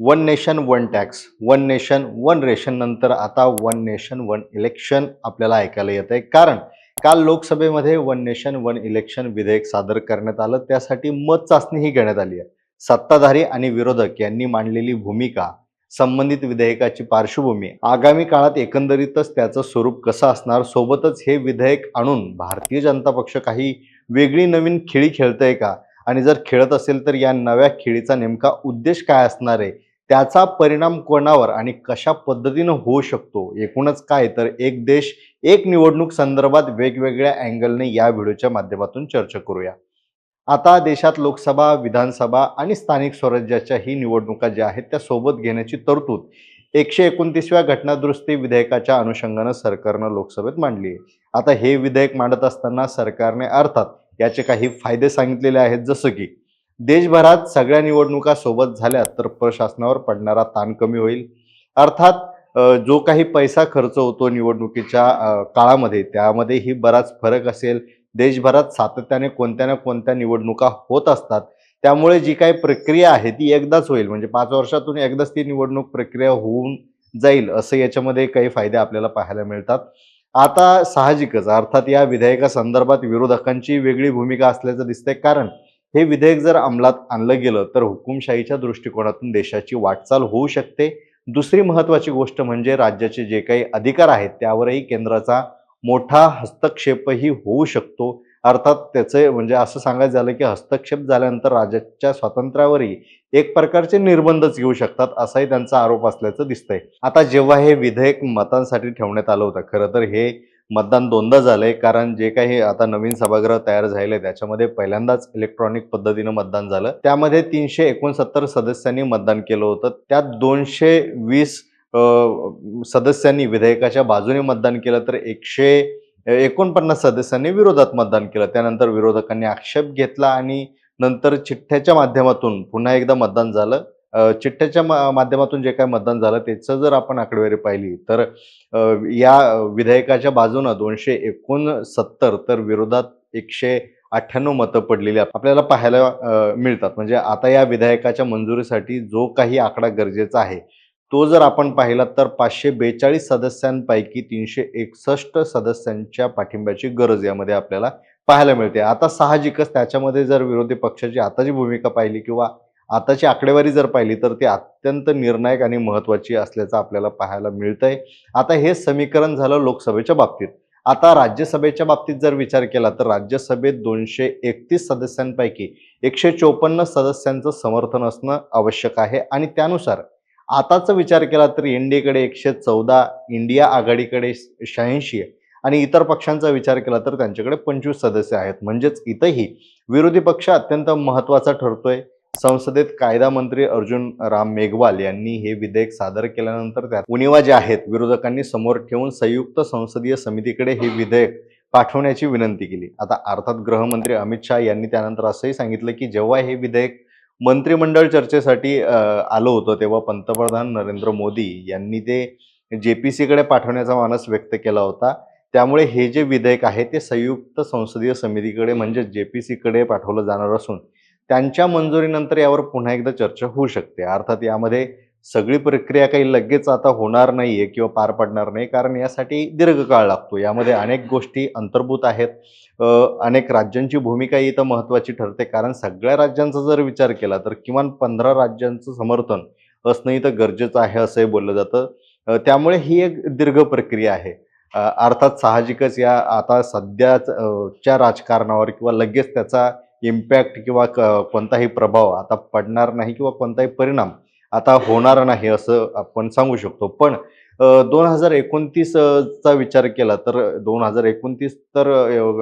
One nation one tax. One nation one ration नंतर आता one nation one election आपल्याला ऐकायला येत आहे कारण काल लोकसभेमध्ये वन नेशन वन इलेक्शन विधेयक सादर करण्यात आलं. त्यासाठी मत चाचणीही घेण्यात आली आहे. सत्ताधारी आणि विरोधक यांनी मांडलेली भूमिका संबंधित विधेयकाची पार्श्वभूमी आगामी काळात एकंदरीतच त्याचं स्वरूप कसं असणार? सोबतच हे विधेयक आणून भारतीय जनता पक्ष काही वेगळी नवीन खेळी खेळतंय का? आणि जर खेळत असेल तर या नव्या खेळीचा नेमका उद्देश काय असणार आहे? त्याचा परिणाम कोणावर आणि कशा पद्धतीनं होऊ शकतो? एकूणच काय? तर एक देश एक निवडणूक संदर्भात वेगवेगळ्या अँगलने या व्हिडिओच्या माध्यमातून चर्चा करूया. आता देशात लोकसभा विधानसभा आणि स्थानिक स्वराज्याच्या ही निवडणुका ज्या आहेत त्या सोबत घेण्याची तरतूद एकशे एकोणतीसव्या घटनादुरुस्ती विधेयकाच्या अनुषंगानं सरकारनं लोकसभेत मांडली आहे आता हे विधेयक मांडत असताना सरकारने अर्थात याचे काही फायदे सांगितलेले आहेत जसं की देशभरात सगळ्या निवडणुका सोबत झाल्या तर प्रशासनावर पडणारा ताण कमी होईल. अर्थात जो काही पैसा खर्च होतो निवडणुकीच्या काळामध्ये त्यामध्येही बराच फरक असेल. देशभरात सातत्याने कोणत्या ना कोणत्या निवडणुका होत असतात. त्यामुळे जी काही प्रक्रिया आहे ती एकदाच होईल. म्हणजे पाच वर्षातून एकदाच ती निवडणूक प्रक्रिया होऊन जाईल असं याच्यामध्ये काही फायदे आपल्याला पाहायला मिळतात. आता साहजिकच अर्थात या विधेयकासंदर्भात विरोधकांची वेगळी भूमिका असल्याचं दिसतंय. कारण हे विधेयक जर अंमलात आणलं गेलं तर हुकुमशाहीच्या दृष्टिकोनातून देशाची वाटचाल होऊ शकते. दुसरी महत्त्वाची गोष्ट म्हणजे राज्याचे जे काही अधिकार आहेत त्यावरही केंद्राचा मोठा हस्तक्षेपही होऊ शकतो. अर्थात त्याचे म्हणजे असं सांगायचं झालं की हस्तक्षेप झाल्यानंतर राज्याच्या स्वातंत्र्यावरही एक प्रकारचे निर्बंधच येऊ शकतात असाही त्यांचा आरोप असल्याचं दिसतंय. आता जेव्हा हे विधेयक मतांसाठी ठेवण्यात आलं होतं खरं तर हे मतदान दोनदा झालंय कारण जे काही आता नवीन सभागृह तयार झाले त्याच्यामध्ये पहिल्यांदाच इलेक्ट्रॉनिक पद्धतीनं मतदान झालं. त्यामध्ये तीनशे एकोणसत्तर सदस्यांनी मतदान केलं होतं. त्यात दोनशे वीस सदस्यांनी विधेयकाच्या बाजूने मतदान केलं तर एकशे एकोणपन्नास सदस्यांनी विरोधात मतदान केलं. त्यानंतर विरोधकांनी आक्षेप घेतला आणि नंतर चिठ्ठ्याच्या माध्यमातून पुन्हा एकदा मतदान झालं. चिठ्ठ्याच्या मा- माध्यमातून जे काय मतदान झालं त्याचं जर आपण आकडेवारी पाहिली तर या विधेयकाच्या बाजूनं दोनशे एकोणसत्तर तर विरोधात एकशे अठ्ठ्याण्णव मतं पडलेली आपल्याला पाहायला मिळतात. म्हणजे आता या विधेयकाच्या मंजुरीसाठी जो काही आकडा गरजेचा आहे तो जर आपण पाहिला तर पाचशे बेचाळीस सदस्यांपैकी तीनशे एकसष्ट सदस्यांच्या पाठिंब्याची गरज यामध्ये आपल्याला पाहायला मिळते. आता साहजिकच त्याच्यामध्ये जर विरोधी पक्षाची आताची भूमिका पाहिली किंवा आताची आकडेवारी जर पाहिली तर ती अत्यंत निर्णायक आणि महत्त्वाची असल्याचं आपल्याला पाहायला मिळतंय. आता हे समीकरण झालं लोकसभेच्या बाबतीत. आता राज्यसभेच्या बाबतीत जर विचार केला तर राज्यसभेत दोनशे एकतीस सदस्यांपैकी एकशे चोपन्न सदस्यांचं समर्थन असणं आवश्यक आहे आणि त्यानुसार आताचा विचार केला तर एनडीएकडे एकशे चौदा इंडिया आघाडीकडे शहाऐंशी आणि इतर पक्षांचा विचार केला तर त्यांच्याकडे पंचवीस सदस्य आहेत. म्हणजेच इथंही विरोधी पक्ष अत्यंत महत्त्वाचा ठरतोय. संसदेत कायदा मंत्री अर्जुन राम मेघवाल यांनी हे विधेयक सादर केल्यानंतर त्यात उणीवा ज्या आहेत विरोधकांनी समोर ठेवून संयुक्त संसदीय समितीकडे हे विधेयक पाठवण्याची विनंती केली. आता अर्थात गृहमंत्री अमित शहा यांनी त्यानंतर असंही सांगितलं की जेव्हा हे विधेयक मंत्रिमंडळ चर्चेसाठी आलो आलं होतं तेव्हा पंतप्रधान नरेंद्र मोदी यांनी ते जे पी सीकडे पाठवण्याचा मानस व्यक्त केला होता. त्यामुळे हे जे विधेयक आहे ते संयुक्त संसदीय समितीकडे म्हणजे जे पी सीकडे पाठवलं जाणार असून त्यांच्या मंजुरीनंतर यावर पुन्हा एकदा चर्चा होऊ शकते. अर्थात यामध्ये सगळी प्रक्रिया काही लगेच आता होणार नाहीये किंवा पार पडणार नाही कारण यासाठी दीर्घकाळ लागतो. यामध्ये अनेक गोष्टी अंतर्भूत आहेत. अनेक राज्यांची भूमिका इथं महत्त्वाची ठरते. कारण सगळ्या राज्यांचा जर विचार केला तर किमान पंधरा राज्यांचं समर्थन असणं इथं गरजेचं आहे असंही बोललं जातं. त्यामुळे ही एक दीर्घ प्रक्रिया आहे. अर्थात साहजिकच या आता सध्याच च्या राजकारणावर किंवा लगेच त्याचा इम्पॅक्ट किंवा क- कोणताही प्रभाव आता पडणार नाही किंवा कोणताही परिणाम आता होणार नाही असं आपण सांगू शकतो. पण दोन हजार एकोणतीसचा विचार केला तर दोन हजार एकोणतीस तर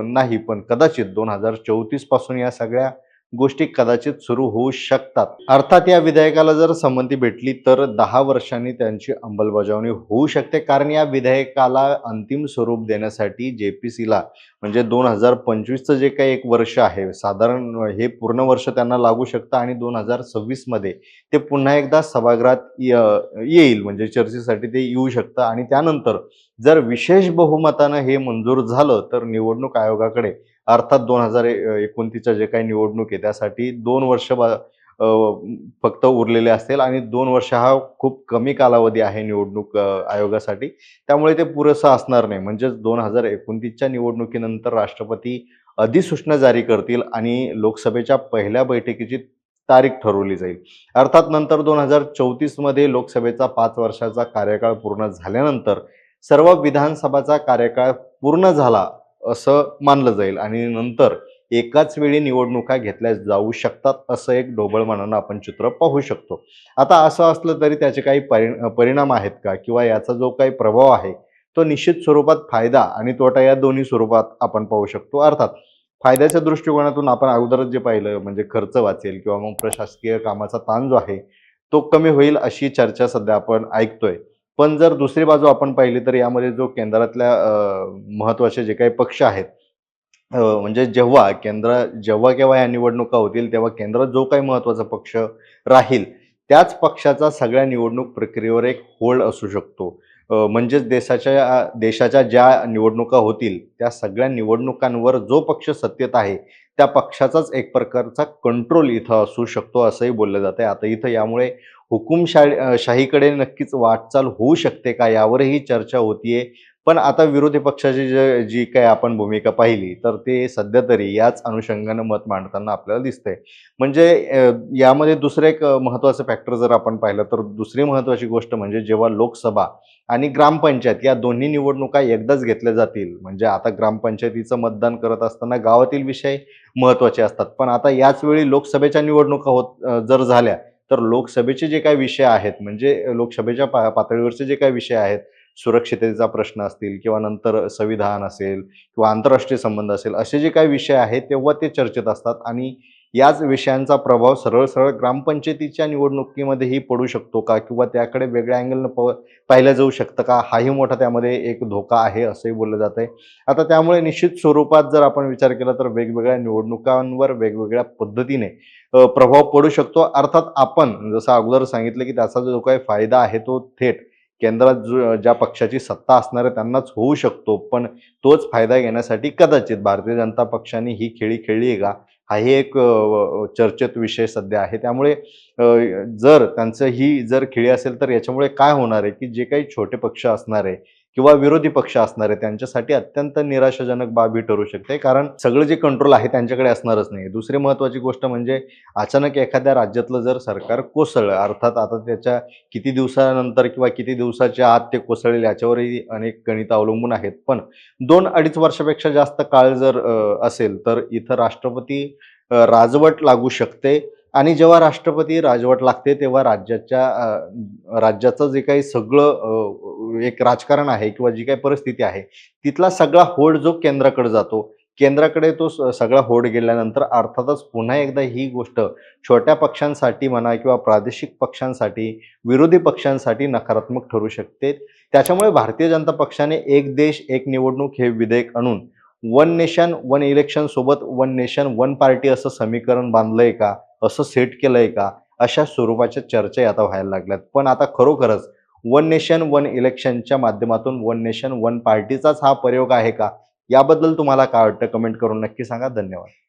नाही पण कदाचित दोन हजार चौतीसपासून या सगळ्या गोष्टी कदाचित सुरू होऊ शकतात. अर्थात या विधेयकाला जर संमती भेटली तर दहा वर्षांनी त्यांची अंमलबजावणी होऊ शकते. कारण या विधेयकाला अंतिम स्वरूप देण्यासाठी जे पी सीला म्हणजे दोन हजार पंचवीसचं जे काही एक वर्ष आहे साधारण हे पूर्ण वर्ष त्यांना लागू शकतं आणि दोन हजार सव्वीसमध्ये ते पुन्हा एकदा सभागृहात येईल म्हणजे चर्चेसाठी ते येऊ शकतं. आणि त्यानंतर जर विशेष बहुमतानं हे मंजूर झालं तर निवडणूक आयोगाकडे अर्थात दोन हजार एकोणतीसच्या जे काही निवडणूक आहे त्यासाठी दोन वर्ष बा- फक्त उरलेले असतील आणि दोन वर्ष हा खूप कमी कालावधी आहे निवडणूक आयोगासाठी. त्यामुळे ते पुरेसं असणार नाही. म्हणजेच दोन हजार एकोणतीसच्या निवडणुकीनंतर राष्ट्रपती अधिसूचना जारी करतील आणि लोकसभेच्या पहिल्या बैठकीची तारीख ठरवली जाईल. अर्थात नंतर दोन हजार चौतीसमध्ये लोकसभेचा पाच वर्षाचा कार्यकाळ पूर्ण झाल्यानंतर सर्व विधानसभाचा कार्यकाळ पूर्ण झाला असं मानलं जाईल. आणि नंतर एकाच वेळी निवडणुका घेतल्या जाऊ शकतात असं एक ढोबळमानानं आपण चित्र पाहू शकतो. आता असं असलं तरी त्याचे काही परि परिणाम आहेत का? किंवा याचा जो काही प्रभाव आहे तो निश्चित स्वरूपात फायदा आणि तोटा या दोन्ही स्वरूपात आपण पाहू शकतो. अर्थात फायद्याच्या दृष्टिकोनातून आपण अगोदरच जे पाहिलं म्हणजे खर्च वाचेल किंवा मग प्रशासकीय कामाचा ताण जो आहे तो कमी होईल अशी चर्चा सध्या आपण ऐकतोय. पण जर दुसरी बाजू आपण पाहिली तर यामध्ये जो केंद्रातल्या महत्त्वाचे महत्त्वाचे जे काही पक्ष आहेत म्हणजे जेव्हा केंद्र जेव्हा केव्हा या निवडणुका होतील तेव्हा केंद्रात जो काही महत्त्वाचा पक्ष राहील त्याच पक्षाचा सगळ्या निवडणूक प्रक्रियेवर एक होल्ड असू शकतो. म्हणजेच देशाच्या देशाच्या ज्या निवडणुका होतील त्या सगळ्या निवडणुकांवर जो पक्ष सत्तेत आहे त्या पक्षाचाच एक प्रकारचा कंट्रोल इथं असू शकतो असंही बोललं जातं आता इथं यामुळे हुकुमशा शाहीकडे नक्कीच वाटचाल होऊ शकते का यावरही चर्चा होतीये. पण आता विरोधी पक्षाची जे जी काही आपण भूमिका पाहिली तर ते सध्या तरी याच अनुषंगानं मत मांडताना आपल्याला दिसतंय. म्हणजे यामध्ये दुसरं एक महत्त्वाचं फॅक्टर जर आपण पाहिलं तर दुसरी महत्त्वाची गोष्ट म्हणजे जेव्हा लोकसभा आणि ग्रामपंचायत या दोन्ही निवडणुका एकदाच घेतल्या जातील म्हणजे आता ग्रामपंचायतीचं मतदान करत असताना गावातील विषय महत्त्वाचे असतात. पण आता याच वेळी लोकसभेच्या निवडणुका होत जर झाल्या तर लोकसभेचे जे काही विषय आहेत म्हणजे लोकसभेच्या पा पातळीवरचे जे काही विषय आहेत सुरक्षिततेचा प्रश्न असतील किंवा नंतर संविधान असेल किंवा आंतरराष्ट्रीय संबंध असेल असे जे काही विषय आहेत तेव्हा ते चर्चेत असतात आणि याच विषयांचा प्रभाव सरळ सरळ ग्रामपंचायतीच्या निवडणुकीमध्येही पडू शकतो का? किंवा त्याकडे वेगळ्या अँगलनं प पाहिलं जाऊ शकतं का? हाही मोठा त्यामध्ये एक धोका आहे असंही बोललं जात आहे आता त्यामुळे निश्चित स्वरूपात जर आपण विचार केला तर वेगवेगळ्या निवडणुकांवर वेगवेगळ्या पद्धतीने प्रभाव पडू शकतो. अर्थात आपण जसं अगोदर सांगितलं की त्याचा जो काही फायदा आहे तो थेट केंद्रात जो ज्या पक्षाची सत्ता असणार आहे त्यांनाच होऊ शकतो. पण तोच फायदा घेण्यासाठी कदाचित भारतीय जनता पक्षाने ही खेळी खेळली आहे का? हाही एक चर्चेत विषय सध्या आहे. त्यामुळे जर त्यांचं ही जर खेळी असेल तर याच्यामुळे काय होणार आहे की जे काही छोटे पक्ष असणार आहे किंवा विरोधी पक्ष असणारे त्यांच्यासाठी अत्यंत निराशाजनक बाब ही ठरू शकते. कारण सगळं जे कंट्रोल आहे त्यांच्याकडे असणारच नाही. दुसरी महत्त्वाची गोष्ट म्हणजे अचानक एखाद्या राज्यातलं जर सरकार कोसळलं अर्थात आता त्याच्या किती दिवसानंतर किंवा किती दिवसाच्या आत ते कोसळेल याच्यावरही अनेक गणित अवलंबून आहेत. पण दोन अडीच वर्षापेक्षा जास्त काळ जर असेल तर इथं राष्ट्रपती राजवट लागू शकते. आणि जेव्हा राष्ट्रपती राजवट लागते तेव्हा राज्याच्या राज्याचं जे काही सगळं एक राजकारण आहे किंवा जी काही परिस्थिती आहे तिथला सगळा होड जो केंद्राकडे जातो केंद्राकडे तो स- सगळा होड गेल्यानंतर अर्थातच पुन्हा एकदा ही गोष्ट छोट्या पक्षांसाठी म्हणा किंवा प्रादेशिक पक्षांसाठी विरोधी पक्षांसाठी नकारात्मक ठरू शकते. त्याच्यामुळे भारतीय जनता पक्षाने एक देश एक निवडणूक हे विधेयक आणून वन नेशन वन इलेक्शन सोबत वन नेशन वन पार्टी असं समीकरण बांधलंय का? असं सेट केलंय का? अशा स्वरूपाच्या चर्चाही आता व्हायला लागल्यात. पण आता खरोखरच वन नेशन वन इलेक्शनच्या माध्यमातून वन नेशन वन पार्टीचाच हा प्रयोग आहे का? याबद्दल तुम्हाला काय वाटतं? कमेंट करून नक्की सांगा. धन्यवाद.